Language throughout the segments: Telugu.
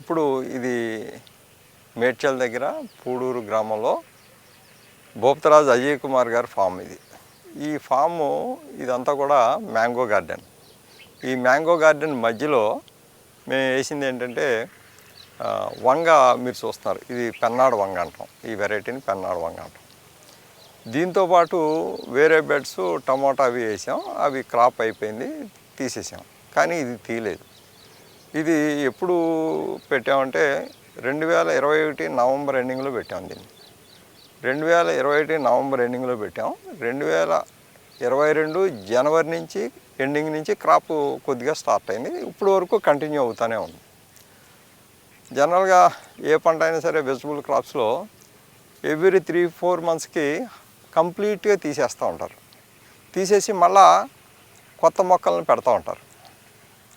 ఇప్పుడు ఇది మేడ్చల్ దగ్గర పూడూరు గ్రామంలో భోప్తరాజ్ అజయ్ కుమార్ గారి ఫామ్ ఇది. ఈ ఫాము ఇదంతా కూడా మ్యాంగో గార్డెన్. ఈ మ్యాంగో గార్డెన్ మధ్యలో మేము వేసింది ఏంటంటే వంగ మీరు చూస్తున్నారు. ఇది పెన్నాడు వంగ అంటాం. ఈ వెరైటీని పెన్నాడు వంగ అంటాం. దీంతో పాటు వేరే బెడ్స్ టమోటా అవి వేసాం. అవి క్రాప్ అయిపోయింది తీసేసాం. కానీ ఇది తీయలేదు. ఇది ఎప్పుడు పెట్టామంటే రెండు వేల ఇరవై ఒకటి నవంబర్ ఎండింగ్లో పెట్టాం దీన్ని. రెండు వేల ఇరవై ఒకటి నవంబర్ ఎండింగ్లో పెట్టాం. రెండు వేల ఇరవై రెండు జనవరి నుంచి ఎండింగ్ నుంచి క్రాప్ కొద్దిగా స్టార్ట్ అయింది. ఇప్పుడు వరకు కంటిన్యూ అవుతూనే ఉంది. జనరల్గా ఏ పంట అయినా సరే వెజిటబుల్ క్రాప్స్లో ఎవ్రీ త్రీ ఫోర్ మంత్స్కి కంప్లీట్గా తీసేస్తూ ఉంటారు. తీసేసి మళ్ళా కొత్త మొక్కలను పెడతా ఉంటారు.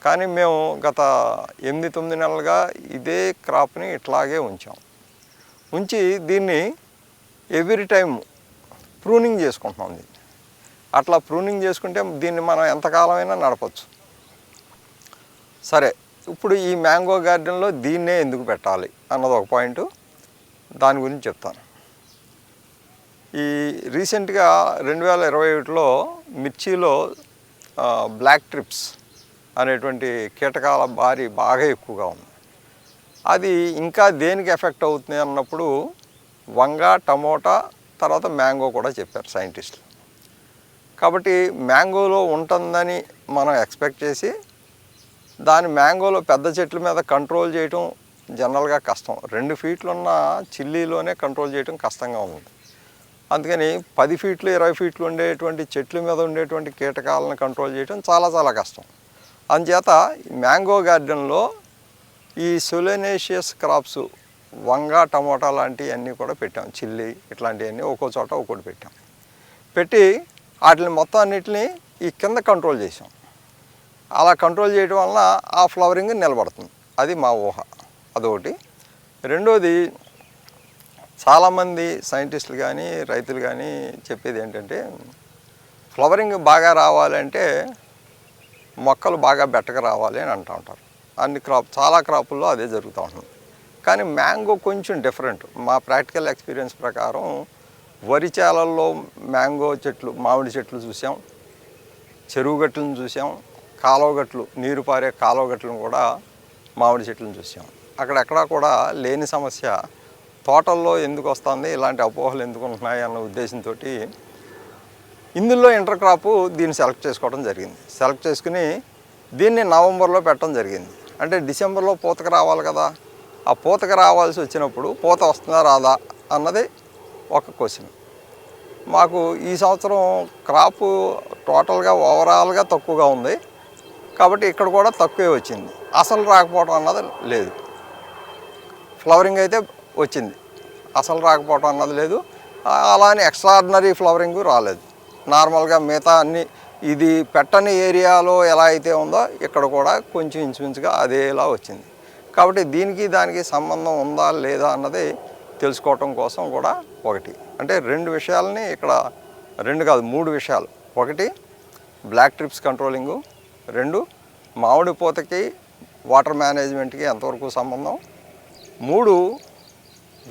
కానీ మేము గత ఎనిమిది తొమ్మిది నెలలుగా ఇదే క్రాప్ని ఇట్లాగే ఉంచాం. ఉంచి దీన్ని ఎవ్రీ టైం ప్రూనింగ్ చేసుకుంటున్నాం దీన్ని. అట్లా ప్రూనింగ్ చేసుకుంటే దీన్ని మనం ఎంతకాలమైనా నడపచ్చు. సరే ఇప్పుడు ఈ మ్యాంగో గార్డెన్లో దీన్నే ఎందుకు పెట్టాలి అన్నది ఒక పాయింట్. దాని గురించి చెప్తాను. ఈ రీసెంట్గా రెండు వేల ఇరవై ఒకటిలో మిర్చిలో బ్లాక్ ట్రిప్స్ అనేటువంటి కీటకాల భారీ బాగా ఎక్కువగా ఉంది. అది ఇంకా దేనికి ఎఫెక్ట్ అవుతుంది అన్నప్పుడు వంగ టమోటా తర్వాత మ్యాంగో కూడా చెప్పారు సైంటిస్టులు. కాబట్టి మ్యాంగోలో ఉంటుందని మనం ఎక్స్పెక్ట్ చేసి దాని మ్యాంగోలో పెద్ద చెట్ల మీద కంట్రోల్ చేయటం జనరల్గా కష్టం. రెండు ఫీట్లు ఉన్న చిల్లీలోనే కంట్రోల్ చేయటం కష్టంగా ఉంది. అందుకని పది ఫీట్లు ఇరవై ఫీట్లు ఉండేటువంటి చెట్ల మీద ఉండేటువంటి కీటకాలను కంట్రోల్ చేయటం చాలా చాలా కష్టం. అందుచేత మ్యాంగో గార్డెన్లో ఈ సొలెనేషియస్ క్రాప్స్ వంగ టమోటా లాంటివన్నీ కూడా పెట్టాం. చిల్లీ ఇట్లాంటివన్నీ ఒక్కో చోట ఒక్కోటి పెట్టాం. పెట్టి వాటిని మొత్తం అన్నిటిని ఈ కింద కంట్రోల్ చేసాం అలా కంట్రోల్ చేయడం వలన ఆ ఫ్లవరింగ్ నిలబడుతుంది. అది మా ఊహ. అదొకటి. రెండోది చాలామంది సైంటిస్టులు కానీ రైతులు కానీ చెప్పేది ఏంటంటే ఫ్లవరింగ్ బాగా రావాలంటే మొక్కలు బాగా బెట్టకు రావాలి అని అంటూ ఉంటారు. అన్ని క్రాప్ చాలా క్రాపుల్లో అదే జరుగుతూ ఉంటుంది. కానీ మ్యాంగో కొంచెం డిఫరెంట్ మా ప్రాక్టికల్ ఎక్స్పీరియన్స్ ప్రకారం వరి చేలల్లో మ్యాంగో చెట్లు మామిడి చెట్లు చూసాం. చెరువు గట్లను చూసాం. కాలువ గట్లు నీరు పారే కాలువ గట్లను కూడా మామిడి చెట్లను చూసాం. అక్కడెక్కడా కూడా లేని సమస్య. తోటల్లో ఎందుకు వస్తుంది? ఇలాంటి అపోహలు ఎందుకు ఉంటున్నాయి? అన్న ఉద్దేశంతో ఇందులో ఇంటర్ క్రాప్ దీన్ని సెలెక్ట్ చేసుకోవడం జరిగింది. సెలెక్ట్ చేసుకుని దీన్ని నవంబర్లో పెట్టడం జరిగింది. అంటే డిసెంబర్లో పూతకు రావాలి కదా. ఆ పూతకు రావాల్సి వచ్చినప్పుడు పూత వస్తుందా రాదా అన్నది ఒక క్వశ్చన్. మాకు ఈ సంవత్సరం క్రాప్ టోటల్గా ఓవరాల్గా తక్కువగా ఉంది. కాబట్టి ఇక్కడ కూడా తక్కువే వచ్చింది. అసలు రాకపోవడం అన్నది లేదు. ఫ్లవరింగ్ అయితే వచ్చింది. అసలు రాకపోవడం అన్నది లేదు. అలానే ఎక్స్ట్రాడినరీ ఫ్లవరింగ్ రాలేదు. నార్మల్గా మిగతా అన్ని ఇది పెట్టని ఏరియాలో ఎలా అయితే ఉందో ఇక్కడ కూడా కొంచెం ఇంచుమించుగా అదేలా వచ్చింది. కాబట్టి దీనికి దానికి సంబంధం ఉందా లేదా అన్నది తెలుసుకోవటం కోసం కూడా ఒకటి. అంటే రెండు విషయాలని ఇక్కడ రెండు కాదు మూడు విషయాలు. ఒకటి బ్లాక్ ట్రిప్స్ కంట్రోలింగు. రెండు మామిడి పూతకి వాటర్ మేనేజ్మెంట్కి ఎంతవరకు సంబంధం. మూడు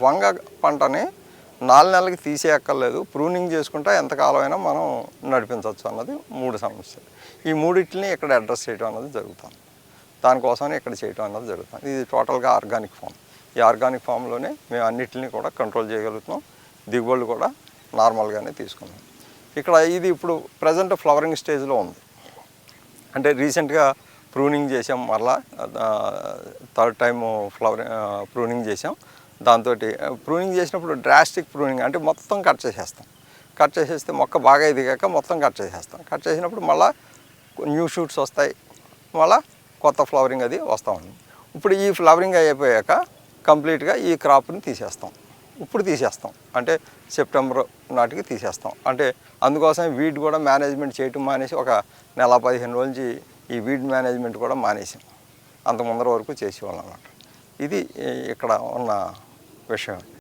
వంగ పంటని నాలుగు నెలలకి తీసేయక్కర్లేదు. ప్రూనింగ్ చేసుకుంటే ఎంతకాలమైనా మనం నడిపించవచ్చు అన్నది మూడు సమస్యలు. ఈ మూడింటిని ఇక్కడ అడ్రస్ చేయడం అన్నది జరుగుతుంది. దానికోసమని ఇక్కడ చేయడం అన్నది జరుగుతుంది. ఇది టోటల్గా ఆర్గానిక్ ఫామ్. ఈ ఆర్గానిక్ ఫామ్లోనే మేము అన్నిటిని కూడా కంట్రోల్ చేయగలుగుతున్నాం. దిగుబడులు కూడా నార్మల్గానే తీసుకున్నాం. ఇక్కడ ఇది ఇప్పుడు ప్రజెంట్ ఫ్లవరింగ్ స్టేజ్లో ఉంది. అంటే రీసెంట్గా ప్రూనింగ్ చేసాం మరలా థర్డ్ టైం ఫ్లవర్ ప్రూనింగ్ చేసాం దాంతో ప్రూనింగ్ చేసినప్పుడు డ్రాస్టిక్ ప్రూనింగ్ అంటే మొత్తం కట్ చేసేస్తాం. కట్ చేసేస్తే మొక్క బాగా ఎదిగాక మొత్తం కట్ చేసేస్తాం. కట్ చేసినప్పుడు మళ్ళీ న్యూ షూట్స్ వస్తాయి. మళ్ళీ కొత్త ఫ్లవరింగ్ అది వస్తూ ఉంది ఇప్పుడు ఈ ఫ్లవరింగ్ అయిపోయాక కంప్లీట్గా ఈ క్రాప్ని తీసేస్తాం. ఇప్పుడు తీసేస్తాం. అంటే సెప్టెంబర్ నాటికి తీసేస్తాం. అంటే అందుకోసం వీడ్ కూడా మేనేజ్మెంట్ చేయటం మానేసి ఒక నెల పదిహేను రోజుల నుంచి ఈ వీడ్ మేనేజ్మెంట్ కూడా మానేసాం. అంత ముందర వరకు చేసేవాళ్ళం అన్నమాట. ఇది ఇక్కడ ఉన్న for sure.